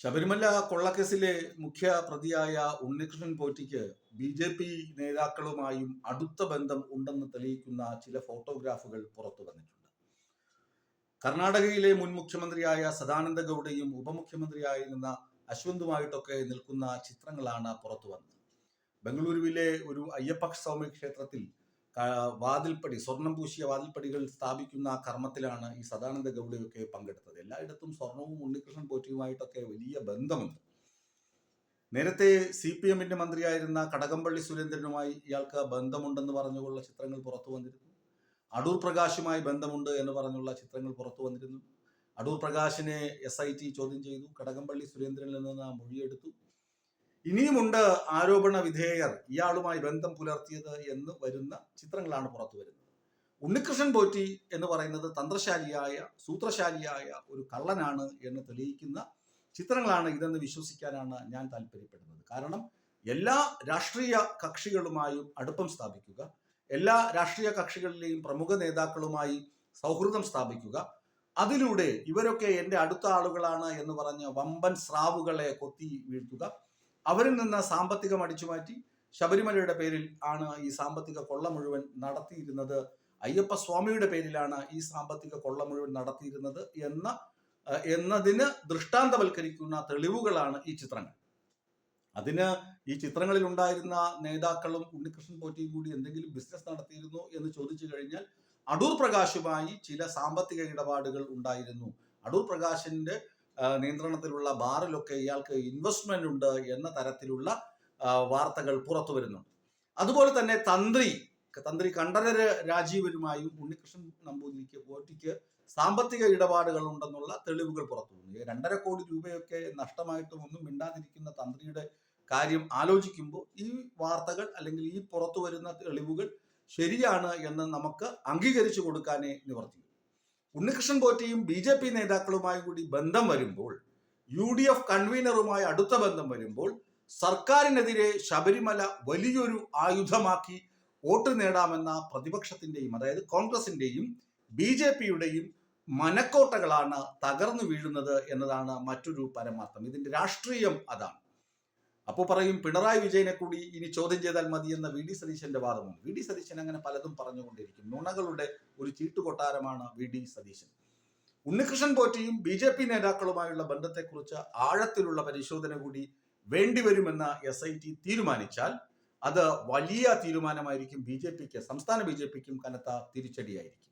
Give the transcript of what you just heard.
ശബരിമല കൊള്ളക്കേസിലെ മുഖ്യ പ്രതിയായ ഉണ്ണികൃഷ്ണൻ പോറ്റിക്ക് ബി ജെ പി നേതാക്കളുമായും അടുത്ത ബന്ധം ഉണ്ടെന്ന് തെളിയിക്കുന്ന ചില ഫോട്ടോഗ്രാഫുകൾ പുറത്തു വന്നിട്ടുണ്ട്. കർണാടകയിലെ മുൻ മുഖ്യമന്ത്രിയായ സദാനന്ദ ഗൗഡയും ഉപമുഖ്യമന്ത്രിയായിരുന്ന അശ്വന്തുമായിട്ടൊക്കെ നിൽക്കുന്ന ചിത്രങ്ങളാണ് പുറത്തു വന്നത്. ബംഗളൂരുവിലെ ഒരു അയ്യപ്പ സ്വാമി ക്ഷേത്രത്തിൽ വാതിൽപ്പടി സ്വർണം പൂശിയ വാതിൽപ്പടികൾ സ്ഥാപിക്കുന്ന ആ കർമ്മത്തിലാണ് ഈ സദാനന്ദ ഗൗഡയൊക്കെ പങ്കെടുത്തത്. എല്ലായിടത്തും സ്വർണവും ഉണ്ണികൃഷ്ണൻ പോറ്റിയുമായിട്ടൊക്കെ വലിയ ബന്ധമുണ്ട്. നേരത്തെ സി പി എമ്മിന്റെ മന്ത്രിയായിരുന്ന കടകംപള്ളി സുരേന്ദ്രനുമായി ഇയാൾക്ക് ബന്ധമുണ്ടെന്ന് പറഞ്ഞുള്ള ചിത്രങ്ങൾ പുറത്തു വന്നിരുന്നു. അടൂർ പ്രകാശുമായി ബന്ധമുണ്ട് എന്ന് പറഞ്ഞുള്ള ചിത്രങ്ങൾ പുറത്തു വന്നിരുന്നു. അടൂർ പ്രകാശിനെ എസ് ഐ ടി ചോദ്യം ചെയ്തു. കടകംപള്ളി സുരേന്ദ്രനിൽ നിന്ന് മൊഴിയെടുത്തു. ഇനിയുമുണ്ട് ആരോപണ വിധേയർ. ഇയാളുമായി ബന്ധം പുലർത്തിയത് എന്ന് വരുന്ന ചിത്രങ്ങളാണ് പുറത്തു വരുന്നത്. ഉണ്ണികൃഷ്ണൻ പോറ്റി എന്ന് പറയുന്നത് തന്ത്രശാലിയായ സൂത്രശാലിയായ ഒരു കള്ളനാണ് എന്ന് തെളിയിക്കുന്ന ചിത്രങ്ങളാണ് ഇതെന്ന് വിശ്വസിക്കാനാണ് ഞാൻ താല്പര്യപ്പെടുന്നത്. കാരണം എല്ലാ രാഷ്ട്രീയ കക്ഷികളുമായും അടുപ്പം സ്ഥാപിക്കുക എല്ലാ രാഷ്ട്രീയ കക്ഷികളിലെയും പ്രമുഖ നേതാക്കളുമായി സൗഹൃദം സ്ഥാപിക്കുക അതിലൂടെ ഇവരൊക്കെ എന്റെ അടുത്ത ആളുകളാണ് എന്ന് പറഞ്ഞ് വമ്പൻ സ്രാവുകളെ കൊത്തി വീഴ്ത്തുക അവരിൽ നിന്ന് സാമ്പത്തികം അടിച്ചുമാറ്റി ശബരിമലയുടെ പേരിൽ ആണ് ഈ സാമ്പത്തിക കൊള്ള മുഴുവൻ നടത്തിയിരുന്നത്. അയ്യപ്പ സ്വാമിയുടെ പേരിലാണ് ഈ സാമ്പത്തിക കൊള്ള മുഴുവൻ നടത്തിയിരുന്നത് എന്ന എന്നതിന് ദൃഷ്ടാന്തവൽക്കരിക്കുന്ന തെളിവുകളാണ് ഈ ചിത്രങ്ങൾ. അതിന് ഈ ചിത്രങ്ങളിൽ ഉണ്ടായിരുന്ന നേതാക്കളും ഉണ്ണികൃഷ്ണൻ പോറ്റിയും കൂടി എന്തെങ്കിലും ബിസിനസ് നടത്തിയിരുന്നോ എന്ന് ചോദിച്ചു കഴിഞ്ഞാൽ അടൂർ പ്രകാശുമായി ചില സാമ്പത്തിക ഇടപാടുകൾ ഉണ്ടായിരുന്നു. അടൂർ പ്രകാശിന്റെ നിയന്ത്രണത്തിലുള്ള ബാറിലൊക്കെ ഇയാൾക്ക് ഇൻവെസ്റ്റ്മെന്റ് ഉണ്ട് എന്ന തരത്തിലുള്ള വാർത്തകൾ പുറത്തു വരുന്നുണ്ട്. അതുപോലെ തന്നെ തന്ത്രി തന്ത്രി കണ്ഠരര് രാജീവനുമായും ഉണ്ണികൃഷ്ണൻ നമ്പൂതിരിക്ക് പോറ്റിക്ക് സാമ്പത്തിക ഇടപാടുകൾ ഉണ്ടെന്നുള്ള തെളിവുകൾ പുറത്തു വന്നു. രണ്ടര കോടി രൂപയൊക്കെ നഷ്ടമായിട്ടും ഒന്നും മിണ്ടാതിരിക്കുന്ന തന്ത്രിയുടെ കാര്യം ആലോചിക്കുമ്പോൾ ഈ വാർത്തകൾ അല്ലെങ്കിൽ ഈ പുറത്തു വരുന്ന തെളിവുകൾ ശരിയാണ് എന്ന് നമുക്ക് അംഗീകരിച്ചു കൊടുക്കാനേ നിവർത്തി ഉണ്ണികൃഷ്ണൻ പോറ്റിയും ബി ജെ പി നേതാക്കളുമായി കൂടി ബന്ധം വരുമ്പോൾ യു ഡി എഫ് കൺവീനറുമായി അടുത്ത ബന്ധം വരുമ്പോൾ സർക്കാരിനെതിരെ ശബരിമല വലിയൊരു ആയുധമാക്കി വോട്ട് നേടാമെന്ന പ്രതിപക്ഷത്തിന്റെയും അതായത് കോൺഗ്രസിന്റെയും ബി ജെ പിയുടെയും മനക്കോട്ടകളാണ് തകർന്നു വീഴുന്നത് എന്നതാണ് മറ്റൊരു പരമാർത്ഥം. ഇതിന്റെ രാഷ്ട്രീയം അതാണ്. അപ്പോൾ പറയും പിണറായി വിജയനെ കൂടി ഇനി ചോദ്യം ചെയ്താൽ മതി എന്ന വി ഡി സതീശന്റെ വാദമുണ്ട്. വി ഡി സതീശൻ അങ്ങനെ പലതും പറഞ്ഞുകൊണ്ടിരിക്കും. നുണകളുടെ ഒരു ചീട്ടുകൊട്ടാരമാണ് വി ഡി സതീശൻ. ഉണ്ണികൃഷ്ണൻ പോറ്റിയും ബി ജെ പി നേതാക്കളുമായുള്ള ബന്ധത്തെക്കുറിച്ച് ആഴത്തിലുള്ള പരിശോധന കൂടി വേണ്ടിവരുമെന്ന് എസ് ഐ ടി തീരുമാനിച്ചാൽ അത് വലിയ തീരുമാനമായിരിക്കും ബി ജെ പിക്ക് സംസ്ഥാന ബി ജെ പിക്കും കനത്ത തിരിച്ചടിയായിരിക്കും.